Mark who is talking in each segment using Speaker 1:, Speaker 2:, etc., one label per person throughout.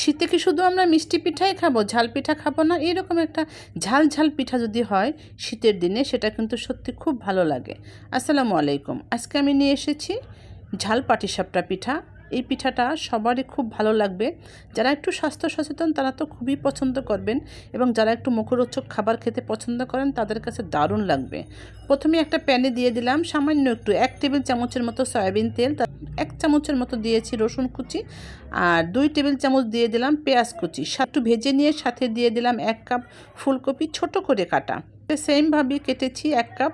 Speaker 1: শীতে কি শুধু আমরা মিষ্টি পিঠাই খাব, ঝাল পিঠা খাব না? এরকম একটা ঝাল ঝাল পিঠা যদি হয় শীতের দিনে, সেটা কিন্তু সত্যি খুব ভালো লাগে। আসসালামু আলাইকুম। আজকে আমি নিয়ে এসেছি ঝাল পাটিসাপটা পিঠা। এই পিঠাটা সবারই খুব ভালো লাগবে। যারা একটু স্বাস্থ্য সচেতন, তারা তো খুবই পছন্দ করবেন এবং যারা একটু মুখরোচক খাবার খেতে পছন্দ করেন, তাদের কাছে দারুণ লাগবে। প্রথমে একটা প্যানে দিয়ে দিলাম সামান্য একটু, এক টেবিল চামচের মতো সয়াবিন তেল এক চামচের মতো দিয়েছি রসুন কুচি আর দুই টেবিল চামচ দিয়ে দিলাম পেঁয়াজ কুচি। সাতটু ভেজে নিয়ে সাথে দিয়ে দিলাম এক কাপ ফুলকপি ছোট করে কাটা। সেমভাবে কেটেছি এক কাপ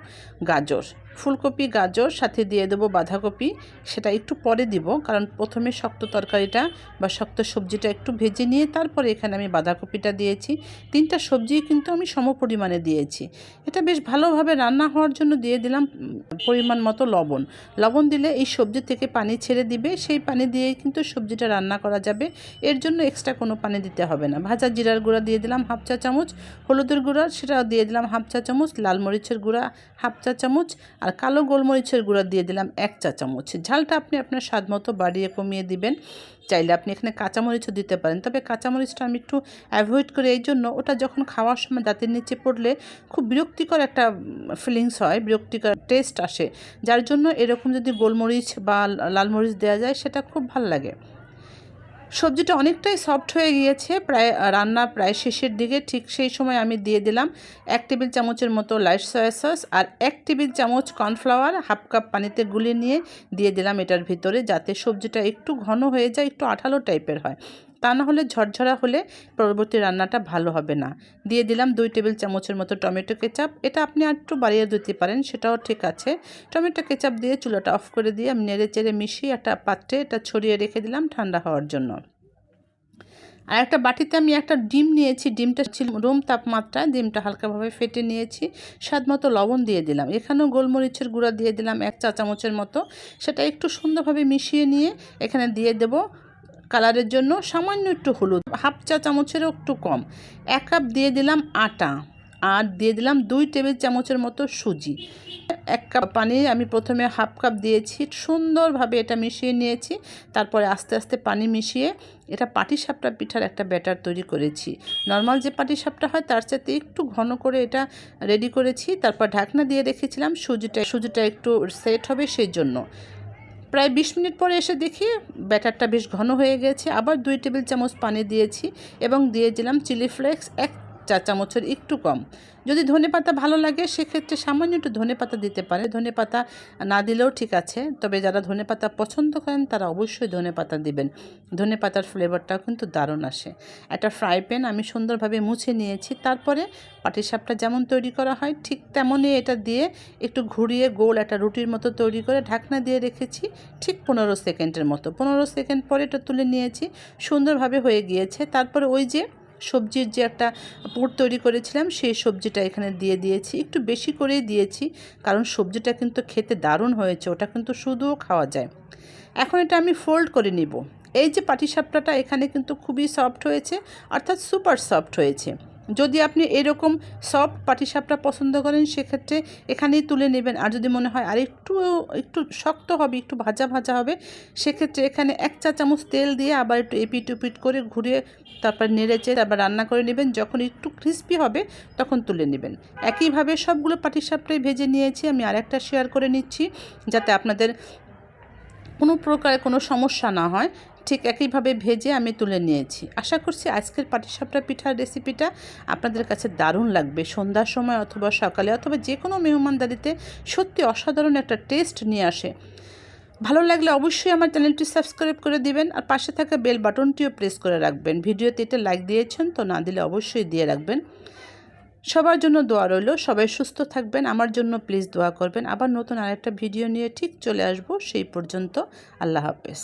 Speaker 1: গাজর। ফুলকপি, গাজর, সাথে দিয়ে দেবো বাঁধাকপি। সেটা একটু পরে দিব, কারণ প্রথমে শক্ত তরকারিটা বা শক্ত সবজিটা একটু ভেজে নিয়ে তারপরে এখানে আমি বাঁধাকপিটা দিয়েছি। তিনটা সবজি কিন্তু আমি সম পরিমাণে দিয়েছি। এটা বেশ ভালোভাবে রান্না হওয়ার জন্য দিয়ে দিলাম পরিমাণ মতো লবণ। লবণ দিলে এই সবজি থেকে পানি ছেড়ে দিবে, সেই পানি দিয়েই কিন্তু সবজিটা রান্না করা যাবে। এর জন্য এক্সট্রা কোনো পানি দিতে হবে না। ভাজা জিরার গুঁড়া দিয়ে দিলাম হাফ চা চামচ, হলুদের গুঁড়া সেটা দিয়ে দিলাম হাফ চা চামচ, লাল মরিচের গুঁড়া হাফ চা চামচ আর কালো গোলমরিচের গুঁড়া দিয়ে দিলাম এক চা চামচ। ঝালটা আপনি আপনার স্বাদ মতো বাড়িয়ে কমিয়ে দিবেন। চাইলে আপনি এখানে কাঁচামরিচও দিতে পারেন। তবে কাঁচামরিচটা আমি একটু অ্যাভয়েড করি এই জন্য ওটা যখন খাওয়ার সময় দাঁতের নিচে পড়লে খুব বিরক্তিকর একটা ফিলিংস হয়, বিরক্তিকর টেস্ট আসে। যার জন্য এরকম যদি গোলমরিচ বা লাল মরিচ দেওয়া যায় সেটা খুব ভালো লাগে। সবজিটা অনেকটাই সফট হয়ে গিয়েছে, প্রায় রান্না প্রায় শেষের দিকে, ঠিক সেই সময় আমি দিয়ে দিলাম এক টেবিল চামচের মতো লাইট সয়া সস আর এক টেবিল চামচ কর্নফ্লাওয়ার হাফ কাপ পানিতে গুলিয়ে নিয়ে দিয়ে দিলাম এটার ভিতরে যাতে সবজিটা একটু ঘন হয়ে যায়, একটু আঠালো টাইপের হয়। তা না হলে ঝরঝরা হলে পরবর্তী রান্নাটা ভালো হবে না। দিয়ে দিলাম দুই টেবিল চামচের মতো টমেটো কেচাপ। এটা আপনি একটু বাড়িয়ে দিতে পারেন, সেটাও ঠিক আছে। টমেটো কেচাপ দিয়ে চুলাটা অফ করে দিয়ে আমি নেড়ে চেড়ে মিশিয়ে একটা পাত্রে এটা ছড়িয়ে রেখে দিলাম ঠান্ডা হওয়ার জন্য। আর একটা বাটিতে আমি একটা ডিম নিয়েছি। ডিমটা ছিল রুম তাপমাত্রায় ডিমটা হালকাভাবে ফেটে নিয়েছি। স্বাদ মতো লবণ দিয়ে দিলাম। এখানেও গোলমরিচের গুঁড়া দিয়ে দিলাম এক চা চামচের মতো। সেটা একটু সুন্দরভাবে মিশিয়ে নিয়ে এখানে দিয়ে দেব। কালারের জন্য সামান্য একটু হলুদ, হাফ চা চামচেরও একটু কম। এক কাপ দিয়ে দিলাম আটা আর দিয়ে দিলাম দুই টেবিল চামচের মতো সুজি। এক কাপ পানি আমি প্রথমে হাফ কাপ দিয়েছি, সুন্দরভাবে এটা মিশিয়ে নিয়েছি, তারপরে আস্তে আস্তে পানি মিশিয়ে এটা পাটিসাপটা পিঠার একটা ব্যাটার তৈরি করেছি। নর্মাল যে পাটিসাপটা হয় তার সাথে একটু ঘন করে এটা রেডি করেছি, তারপর ঢাকনা দিয়ে রেখেছিলাম, সুজিটা সুজিটা একটু সেট হবে সেই জন্য প্রায় বিশ মিনিট পরে এসে দেখি ব্যাটারটা বেশ ঘন হয়ে গেছে। আবার দুই টেবিল চামচ পানি দিয়েছি এবং দিয়ে দিলাম চিলি ফ্লেক্স, এক চা চামচের একটু কম। যদি ধনে পাতা ভালো লাগে, সেক্ষেত্রে সামান্য একটু ধনে পাতা দিতে পারে। ধনে পাতা না দিলেও ঠিক আছে, তবে যারা ধনে পাতা পছন্দ করেন, তারা অবশ্যই ধনে পাতা দিবেন। ধনে পাতার ফ্লেভারটাও কিন্তু দারুণ আসে। একটা ফ্রাই প্যান আমি সুন্দরভাবে মুছে নিয়েছি, তারপরে পাটিসাপটা যেমন তৈরি করা হয়, ঠিক তেমনই এটা দিয়ে একটু ঘুরিয়ে গোল একটা রুটির মতো তৈরি করে ঢাকনা দিয়ে রেখেছি, ঠিক পনেরো সেকেন্ডের মতো। পনেরো সেকেন্ড পরে এটা তুলে নিয়েছি, সুন্দরভাবে হয়ে গিয়েছে। তারপরে ওই যে সবজির যে একটা পুর তৈরি করেছিলাম, সেই সবজিটা এখানে দিয়ে দিয়েছি। একটু বেশি করেই দিয়েছি, কারণ সবজিটা কিন্তু খেতে দারুণ হয়েছে, ওটা কিন্তু শুধুও খাওয়া যায়। এখন এটা আমি ফোল্ড করে নিব। এই যে পাটিসাপটাটা এখানে কিন্তু খুবই সফট হয়েছে, অর্থাৎ সুপার সফট হয়েছে। যদি আপনি এরকম সফট পাটিসাপটা পছন্দ করেন, সেক্ষেত্রে এখানেই তুলে নেবেন। আর যদি মনে হয় আর একটু একটু শক্ত হবে, একটু ভাজা ভাজা হবে, সেক্ষেত্রে এখানে এক চা চামচ তেল দিয়ে আবার একটু এপিট উপিট করে ঘুরিয়ে তারপর নেড়েচে তারপর রান্না করে নেবেন। যখন একটু ক্রিস্পি হবে, তখন তুলে নেবেন। একইভাবে সবগুলো পাটিসাপটাই ভেজে নিয়েছি। আমি আরেকটা শেয়ার করে নিচ্ছি, যাতে আপনাদের কোনো প্রকার কোনো সমস্যা না হয়, ঠিক একইভাবে ভেজে আমি তুলে নিয়েছি। আশা করছি আজকের পাটিসাপটা পিঠার রেসিপিটা আপনাদের কাছে দারুণ লাগবে। সন্ধ্যার সময় অথবা সকালে অথবা যে কোনো মেহমানদারিতে সত্যি অসাধারণ একটা টেস্ট নিয়ে আসে। ভালো লাগলে অবশ্যই আমার চ্যানেলটি সাবস্ক্রাইব করে দিবেন আর পাশে থাকা বেল বাটনটিও প্রেস করে রাখবেন। ভিডিওতে এটা লাইক দিয়েছেন তো না দিলে অবশ্যই দিয়ে রাখবেন। সবার জন্য দোয়া রইল। সবাই সুস্থ থাকবেন, আমার জন্য প্লিজ দোয়া করবেন। আবার নতুন আরেকটা ভিডিও নিয়ে ঠিক চলে আসব সেই পর্যন্ত। আল্লাহ হাফেজ।